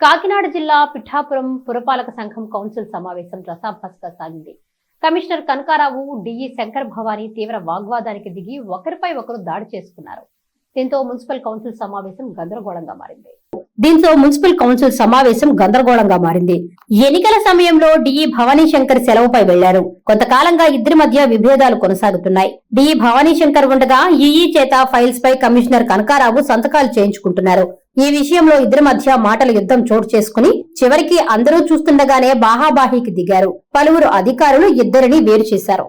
కాకినాడ జిల్లా పిఠాపురం పురపాలక సంఘం కౌన్సిల్ సమావేశం రసాభాస్గా సాగింది. కమిషనర్ కనకారావు డిఈ శంకర్ భవాని తీవ్ర వాగ్వాదానికి దిగి ఒకరిపై ఒకరు దాడి చేసుకున్నారు. దీంతో మున్సిపల్ కౌన్సిల్ సమావేశం గందరగోళంగా మారింది. దీంతో మున్సిపల్ కౌన్సిల్ సమావేశం గందరగోళంగా మారింది. ఎన్నికల సమయంలో డిఈ భవానీ శంకర్ సెలవుపై వెళ్ళారు. కొంతకాలంగా ఇద్దరి మధ్య విభేదాలు కొనసాగుతున్నాయి. డిఈ భవానీ శంకర్ ఉండగా ఈఈ చేత ఫైల్స్ పై కమిషనర్ కనకారావు సంతకాలు చేయించుకుంటున్నారు. ఈ విషయంలో ఇద్దరి మధ్య మాటల యుద్ధం చోటు చేసుకుని చివరికి అందరూ చూస్తుండగానే బాహాబాహీకి దిగారు. పలువురు అధికారులు ఇద్దరిని వేరు చేశారు.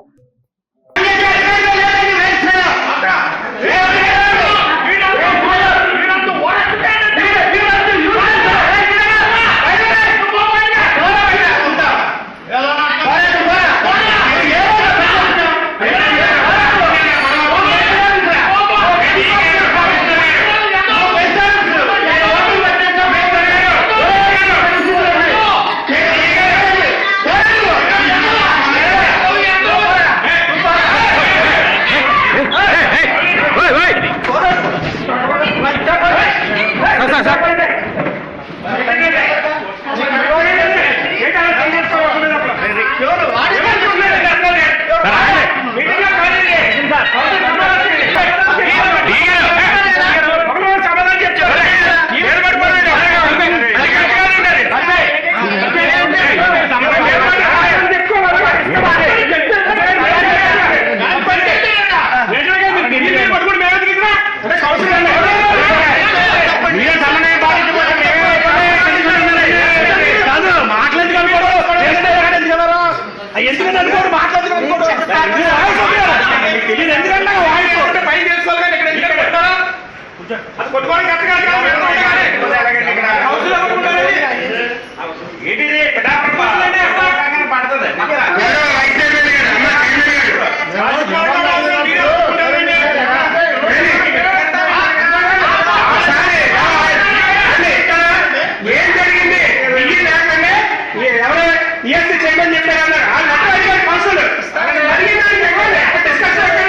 ఈఎస్సీ చేయమని చెప్పారు అన్నారు ఆ లెటర్ అడిగారు కౌన్సిల్ అడిగిన. డిస్కషన్